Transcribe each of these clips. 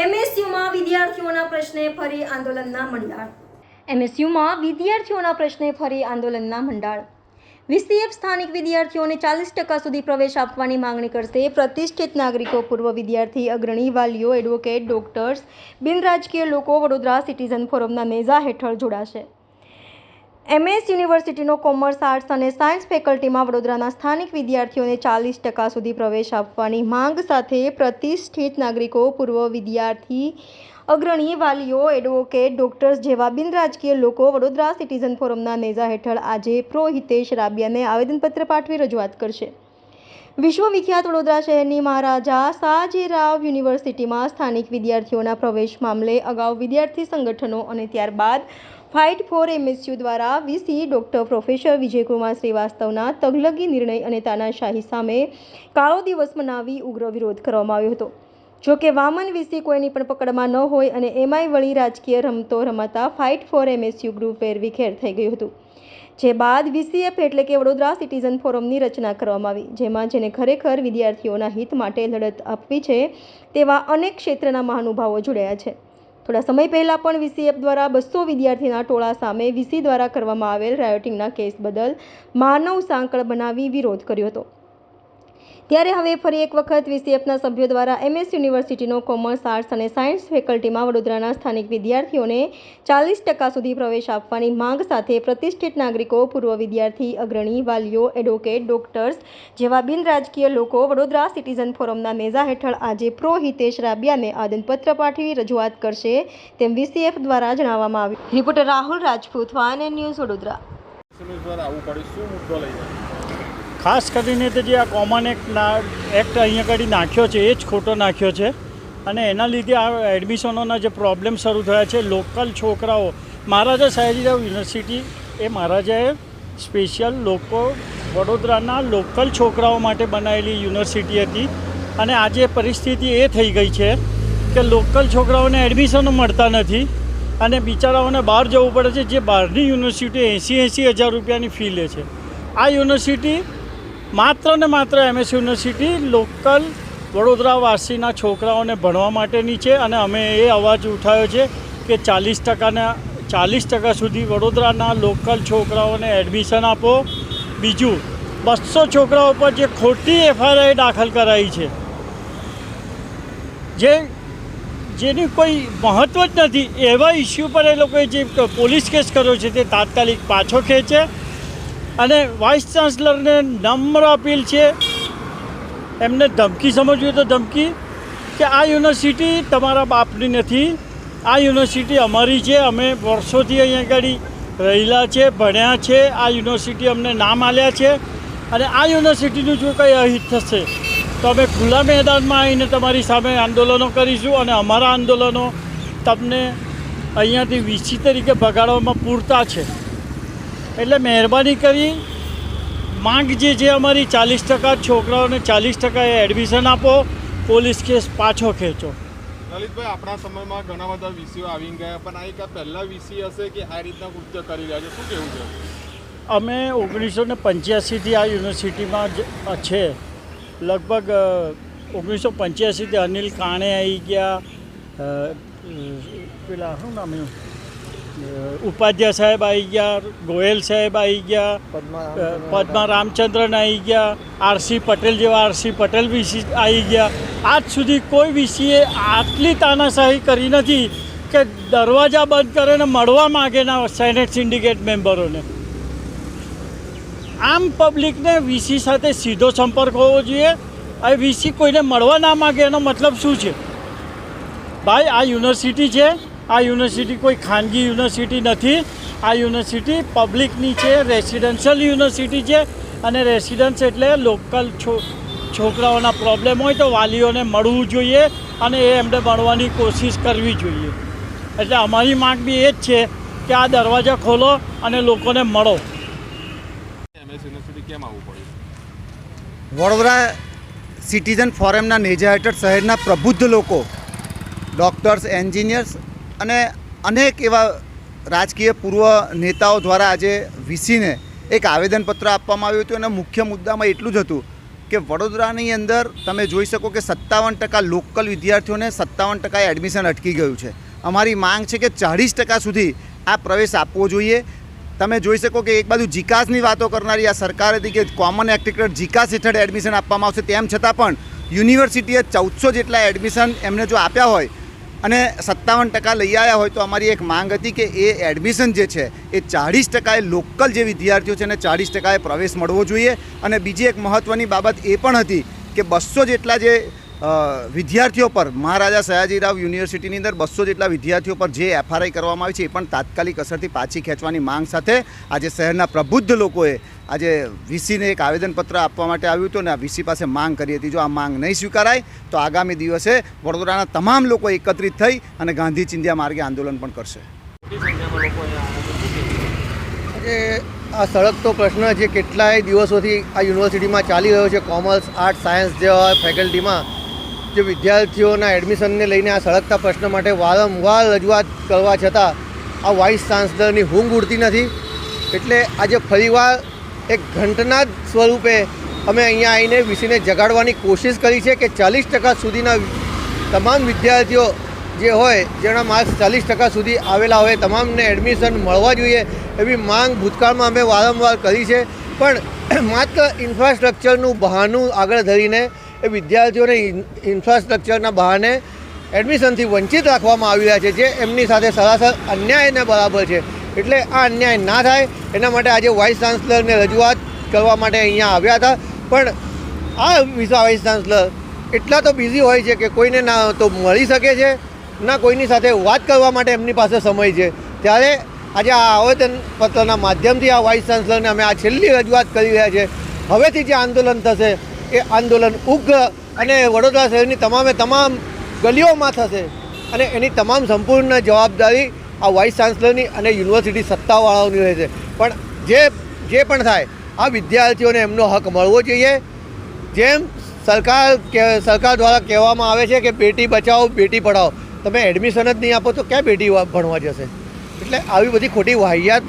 એમએસયુમાં વિદ્યાર્થીઓના પ્રશ્ને ફરી આંદોલનના મંડાણ એમએસયુમાં વિદ્યાર્થીઓના પ્રશ્ને ફરી આંદોલનના મંડાણ વીસીએફ સ્થાનિક વિદ્યાર્થીઓને ચાલીસ ટકા સુધી પ્રવેશ આપવાની માંગણી કરશે પ્રતિષ્ઠિત નાગરિકો, પૂર્વ વિદ્યાર્થી, અગ્રણી, વાલીઓ, એડવોકેટ, ડોક્ટર્સ બિનરાજકીય લોકો, વડોદરા સિટીઝન ફોરમના નેઝા હેઠળ જોડાશે. એમએસ યુનિવર્સિટીનો કોમર્સ આર્ટ્સ અને સાયન્સ ફેકલ્ટીમાં વડોદરાના સ્થાનિક વિદ્યાર્થીઓને ચાલીસ ટકા સુધી પ્રવેશ આપવાની માંગ સાથે પ્રતિષ્ઠિત નાગરિકો, પૂર્વ વિદ્યાર્થી, અગ્રણી વાલીઓ એડવોકેટ ડોક્ટર્સ જેવા બિનરાજકીય લોકો વડોદરા સિટીઝન ફોરમના નેજા હેઠળ આજે પ્રો હિતેશ રાબિયાને આવેદનપત્ર પાઠવી રજૂઆત કરશે. વિશ્વવિખ્યાત વડોદરા શહેરની મહારાજા સાજીરાવ યુનિવર્સિટીમાં સ્થાનિક વિદ્યાર્થીઓના પ્રવેશ મામલે અગાઉ વિદ્યાર્થી સંગઠનો અને ત્યારબાદ ફાઇટ ફોર એમએસયુ દ્વારા વીસી ડોક્ટર પ્રોફેસર વિજયકુમાર શ્રીવાસ્તવના તગલગી નિર્ણય અને તાનાશાહી સામે કાળો દિવસ મનાવી ઉગ્ર વિરોધ કરવામાં આવ્યો હતો. જો કે વામન વીસી કોઈની પણ પકડમાં ન હોય અને એમાંય વળી રાજકીય રમતો રમાતા ફાઇટ ફોર એમએસયુ ગ્રુપ વેરવિખેર થઈ ગયું હતું. જે બાદ વીસીએફ એટલે કે વડોદરા સિટીઝન ફોરમની રચના કરવામાં આવી, જેમાં જેને ખરેખર વિદ્યાર્થીઓના હિત માટે લડત આપવી છે તેવા અનેક ક્ષેત્રના મહાનુભાવો જોડાયા છે. થોડા સમય પહેલાં પણ વીસીએફ દ્વારા બસો વિદ્યાર્થીના ટોળા સામે વીસી દ્વારા કરવામાં આવેલ રાયોટિંગના કેસ બદલ માનવ સાંકળ બનાવી વિરોધ કર્યો હતો. ત્યારે હવે ફરી એક વખત વીસીએફના સભ્યો દ્વારા એમએસ યુનિવર્સિટીનો કોમર્સ, આર્ટ્સ અને સાયન્સ ફેકલ્ટીમાં વડોદરાના સ્થાનિક વિદ્યાર્થીઓને ચાલીસ ટકા સુધી પ્રવેશ આપવાની માંગ સાથે પ્રતિષ્ઠિત નાગરિકો, પૂર્વ વિદ્યાર્થી, અગ્રણી, વાલીઓ, એડવોકેટ, ડોક્ટર્સ જેવા બિનરાજકીય લોકો વડોદરા સિટીઝન ફોરમના મેઝા હેઠળ આજે પ્રો હિતેશ રાબિયાને આદનપત્ર પાઠવી રજૂઆત કરશે તેમ વીસીએફ દ્વારા જણાવવામાં આવ્યું. રિપોર્ટર રાહુલ રાજપૂત વાન ન્યૂઝ વડોદરા. ખાસ કરીને તો જે આ કોમન એક્ટ ના એક્ટ અહીંયા આગળ નાખ્યો છે, એ જ ખોટો નાખ્યો છે. અને એના લીધે આ એડમિશનોના જે પ્રોબ્લેમ શરૂ થયા છે, લોકલ છોકરાઓ. મહારાજા સયાજીરાવ યુનિવર્સિટી એ મહારાજાએ સ્પેશિયલ લોકો, વડોદરાના લોકલ છોકરાઓ માટે બનાવેલી યુનિવર્સિટી હતી. અને આજે પરિસ્થિતિ એ થઈ ગઈ છે કે લોકલ છોકરાઓને એડમિશનો મળતા નથી અને બિચારાઓને બહાર જવું પડે છે, જે બહારની યુનિવર્સિટી એંસી એંસી હજાર રૂપિયાની ફી લે છે. આ યુનિવર્સિટી માત્ર ને માત્ર એમએસ યુનિવર્સિટી લોકલ વડોદરાવાસીના છોકરાઓને ભણવા માટેની છે અને અમે એ અવાજ ઉઠાવ્યો છે કે ચાલીસ ટકાના, ચાલીસ ટકા સુધી વડોદરાના લોકલ છોકરાઓને એડમિશન આપો. બીજું, બસો છોકરાઓ પર જે ખોટી એફઆઈઆર દાખલ કરાઈ છે, જે, જેની કોઈ મહત્ત્વ જ નથી, એવા ઇસ્યુ પર એ લોકોએ જે પોલીસ કેસ કર્યો છે તે તાત્કાલિક પાછો ખેંચે. અને વાઇસ ચાન્સલરને નમ્ર અપીલ છે, એમને ધમકી સમજવી તો ધમકી, કે આ યુનિવર્સિટી તમારા બાપની નથી, આ યુનિવર્સિટી અમારી છે, અમે વર્ષોથી અહીંયા આગળ રહેલા છે, ભણ્યા છે, આ યુનિવર્સિટી અમને નામ આલ્યા છે, અને આ યુનિવર્સિટીનું જો કંઈ અહિત થશે, તો અમે ખુલ્લા મેદાનમાં આવીને તમારી સામે આંદોલનો કરીશું અને અમારા આંદોલનો તમને અહીંયાથી વીસી તરીકે ભગાડવામાં પૂરતા છે. એટલે મહેરબાની કરી માંગ જે છે અમારી ચાલીસ ટકા છોકરાઓને ચાલીસ ટકા એડમિશન આપો પોલીસ કેસ પાછો ખેંચો. લલિતભાઈ આપણા સમયમાં ઘણા બધા વીસીઓ આવી ગયા પણ આ એક પહેલા વીસી હશે કે આ રીતના કૃત્ય કરી રહ્યા છે? શું કેવું છે? અમે ઓગણીસો ને પંચ્યાસીથી આ યુનિવર્સિટીમાં જ છે. લગભગ ઓગણીસો પંચ્યાસીથી અનિલ કાણે આવી ગયા પેલા શું નામ અ, ઉપાધ્યાય સાહેબ આવી ગયા ગોયલ સાહેબ આવી ગયા પદ્મા રામચંદ્રન આવી ગયા આરસી પટેલ જેવા આરસી પટેલ વીસી આવી ગયા. આજ સુધી કોઈ વિસીએ આટલી તાનાશાહી કરી નથી કે દરવાજા બંધ કરે ને મળવા માગેના સેનેટ સિન્ડિકેટ મેમ્બરોને. આમ પબ્લિકને વીસી સાથે સીધો સંપર્ક હોવો જોઈએ. આ વીસી કોઈને મળવા ના માગે એનો મતલબ શું છે? ભાઈ આ યુનિવર્સિટી છે. આ યુનિવર્સિટી કોઈ ખાનગી યુનિવર્સિટી નથી. આ યુનિવર્સિટી પબ્લિકની છે રેસિડેન્શિયલ યુનિવર્સિટી છે અને રેસિડન્સ એટલે લોકલ છો છોકરાઓના પ્રોબ્લેમ હોય તો વાલીઓને મળવું જોઈએ અને એ એમને મળવાની કોશિશ કરવી જોઈએ. એટલે અમારી માંગ બી એ જ છે કે આ દરવાજા ખોલો અને લોકોને મળો. એમએસ યુનિવર્સિટી કેમ આવવું પડ્યું વડોદરા સિટીઝન ફોરમના નેજા હેઠળ શહેરના પ્રબુદ્ધ લોકો ડૉક્ટર્સ એન્જિનિયર્સ અને અનેક એવા રાજકીય પૂર્વ નેતાઓ દ્વારા આજે વીસીને એક આવેદનપત્ર આપવામાં આવ્યું હતું અને મુખ્ય મુદ્દામાં એટલું જ હતું કે વડોદરાની અંદર તમે જોઈ શકો કે સત્તાવન ટકા લોકલ વિદ્યાર્થીઓને સત્તાવન ટકાએ એડમિશન અટકી ગયું છે. અમારી માંગ છે કે ચાળીસ ટકા સુધી આ પ્રવેશ આપવો જોઈએ. તમે જોઈ શકો કે એક બાજુ જીકાસની વાતો કરનારી આ સરકાર હતી કે કોમન એક્ટ જીકાસ હેઠળ એડમિશન આપવામાં આવશે. તેમ છતાં પણ યુનિવર્સિટીએ ચૌદસો જેટલા એડમિશન એમને જો આપ્યા હોય અને સત્તાવન ટકા લઈ આવ્યા હોય તો અમારી એક માંગ હતી કે એ એડમિશન જે છે, એ ચાળીસ ટકાએ લોકલ જે વિદ્યાર્થીઓ છે એને ચાળીસ ટકાએ પ્રવેશ મળવો જોઈએ. અને બીજી એક મહત્ત્વની બાબત એ પણ હતી કે બસો જેટલા જે વિદ્યાર્થીઓ પર, મહારાજા સયાજીરાવ યુનિવર્સિટીની અંદર બસો જેટલા વિદ્યાર્થીઓ પર જે એફઆરઆઈ કરવામાં આવી છે એ પણ તાત્કાલિક અસરથી પાછી ખેંચવાની માંગ સાથે આજે શહેરના પ્રબુદ્ધ લોકોએ આજે વીસીને એક આવેદનપત્ર આપવા માટે આવ્યું હતું ને આ વીસી પાસે માંગ કરી હતી. જો આ માંગ નહીં સ્વીકારાય, તો આગામી દિવસે વડોદરાના તમામ લોકો એકત્રિત થઈ અને ગાંધી ચિંધ્યા માર્ગે આંદોલન પણ કરશે. આજે આ સળગતો પ્રશ્ન જે કેટલાય દિવસોથી આ યુનિવર્સિટીમાં ચાલી રહ્યો છે, કોમર્સ આર્ટ સાયન્સ જેવા ફેકલ્ટીમાં જે વિદ્યાર્થીઓના એડમિશનને લઈને આ સળગતા પ્રશ્ન માટે વારંવાર રજૂઆત કરવા છતાં આ વાઇસ ચાન્સલરની ઊંઘ ઉડતી નથી. એટલે આજે ફરીવાર એક ઘંટના સ્વરૂપે અમે અહીંયા આવીને વીસીને જગાડવાની કોશિશ કરી છે કે ચાલીસ ટકા સુધીના તમામ વિદ્યાર્થીઓ જે હોય, જેના માર્ક્સ ચાલીસ ટકા સુધી આવેલા હોય, તમામને એડમિશન મળવા જોઈએ એવી માંગ ભૂતકાળમાં અમે વારંવાર કરી છે. પણ માત્ર ઇન્ફ્રાસ્ટ્રક્ચરનું બહાનું આગળ ધરીને એ વિદ્યાર્થીઓને ઇન્ફ્રાસ્ટ્રક્ચરના બહાને એડમિશનથી વંચિત રાખવામાં આવી રહ્યા છે, જે એમની સાથે સરાસર અન્યાયને બરાબર છે. એટલે આ અન્યાય ના થાય. એના માટે આજે વાઇસ ચાન્સલરને રજૂઆત કરવા માટે અહીંયા આવ્યા હતા. પણ આ વિઝા વાઇસ ચાન્સલર એટલા તો બિઝી હોય છે કે કોઈને ના તો મળી શકે છે, ના કોઈની સાથે વાત કરવા માટે એમની પાસે સમય છે. ત્યારે આજે આ આવેદન પત્રના માધ્યમથી આ વાઇસ ચાન્સલરને અમે આ છેલ્લી રજૂઆત કરી રહ્યા છે. હવેથી જે આંદોલન થશે, એ આંદોલન ઉગ્ર અને વડોદરા શહેરની તમામે તમામ ગલીઓમાં થશે અને એની તમામ સંપૂર્ણ જવાબદારી આ વાઇસ ચાન્સલરની અને યુનિવર્સિટી સત્તાવાળાઓની રહેશે પણ જે જે પણ થાય, આ વિદ્યાર્થીઓને એમનો હક મળવો જોઈએ. જેમ સરકાર કે, સરકાર દ્વારા કહેવામાં આવે છે કે બેટી બચાવો બેટી પઢાઓ તમે એડમિશન જ નહીં આપો તો ક્યાં બેટી ભણવા જશે? એટલે આવી બધી ખોટી વાહિયાત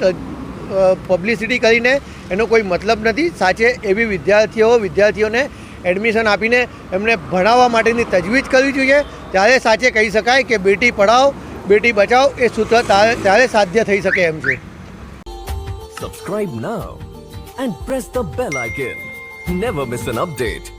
પબ્લિસિટી કરીને એનો કોઈ મતલબ નથી. સાચે એવી વિદ્યાર્થીઓ, વિદ્યાર્થીઓને એડમિશન આપીને એમને ભણાવવા માટેની તજવીજ કરવી જોઈએ. ત્યારે સાચે કહી શકાય કે બેટી પઢાઓ બેટી બચાવો એ સૂત્ર ત્યારે સાધ્ય થઈ શકે એમ છે Subscribe now and press the bell icon. Never miss an update.